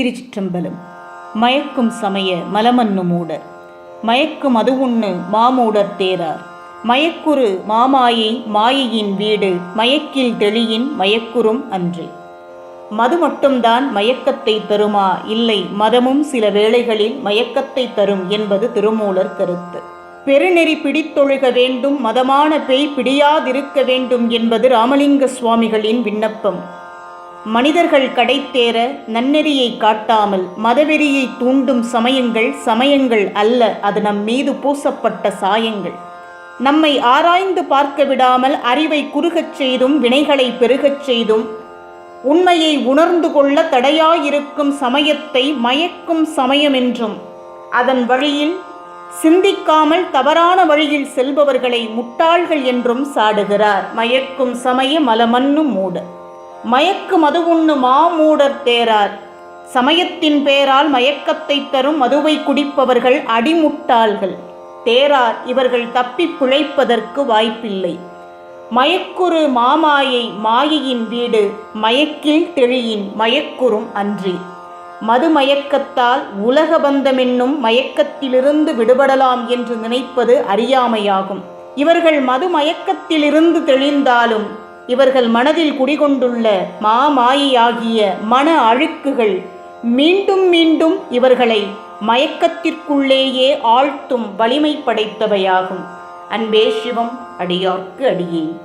திருச்சிற்றம்பலம். மயக்கும் சமய மலமன்னு மூடர். மயக்கும் அது உண்ணு மாமூடர் தேரார். மயக்குறு மாமாயை மாயையின் வீடு மயக்கில் தெளியின் மயக்குறும் அன்று. மது மட்டும்தான் மயக்கத்தை தருமா? இல்லை மதமும் சில வேளைகளில் மயக்கத்தை தரும் என்பது திருமூலர் கருத்து. பெருநெறி பிடித்தொழுக வேண்டும் மதமான பேய் பிடியாதிருக்க வேண்டும் என்பது ராமலிங்க சுவாமிகளின் விண்ணப்பம். மனிதர்கள் கடைத்தேற நன்னெறியை காட்டாமல் மதவெறியை தூண்டும் சமயங்கள் சமயங்கள் அல்ல அது நம் மீது பூசப்பட்ட சாயங்கள். நம்மை ஆராய்ந்து பார்க்க விடாமல் அறிவை குறுகச் செய்தும் வினைகளை பெருகச் செய்தும் உண்மையை உணர்ந்து கொள்ள தடையாயிருக்கும் சமயத்தை மயக்கும் சமயம் என்றும் அதன் வழியில் சிந்திக்காமல் தவறான வழியில் செல்பவர்களை முட்டாள்கள் என்றும் சாடுகிறார். மயக்கும் சமய மலமன்னும் மூட. மயக்கு மது உண்ணு மாமூடர் தேரார் சமயத்தின் பேரால் மயக்கத்தை தரும் மதுவை குடிப்பவர்கள் அடிமுட்டாள்கள். தேரார் இவர்கள் தப்பிப் பிழைப்பதற்கு வாய்ப்பில்லை. மயக்குறு மாமாயை மாயையின் வீடு மயக்கில் தெளியின் மயக்குறும் அன்றி. மதுமயக்கத்தால் உலக பந்தமென்னும் மயக்கத்திலிருந்து விடுபடலாம் என்று நினைப்பது அறியாமையாகும். இவர்கள் மது மயக்கத்திலிருந்து தெளிந்தாலும் இவர்கள் மனதில் குடிகொண்டுள்ள மாமாயியாகிய மன அழுக்குகள் மீண்டும் மீண்டும் இவர்களை மயக்கத்திற்குள்ளேயே ஆழ்த்தும் வலிமை படைத்தவையாகும். அன்பே சிவம் அடியார்க்கு அடியே.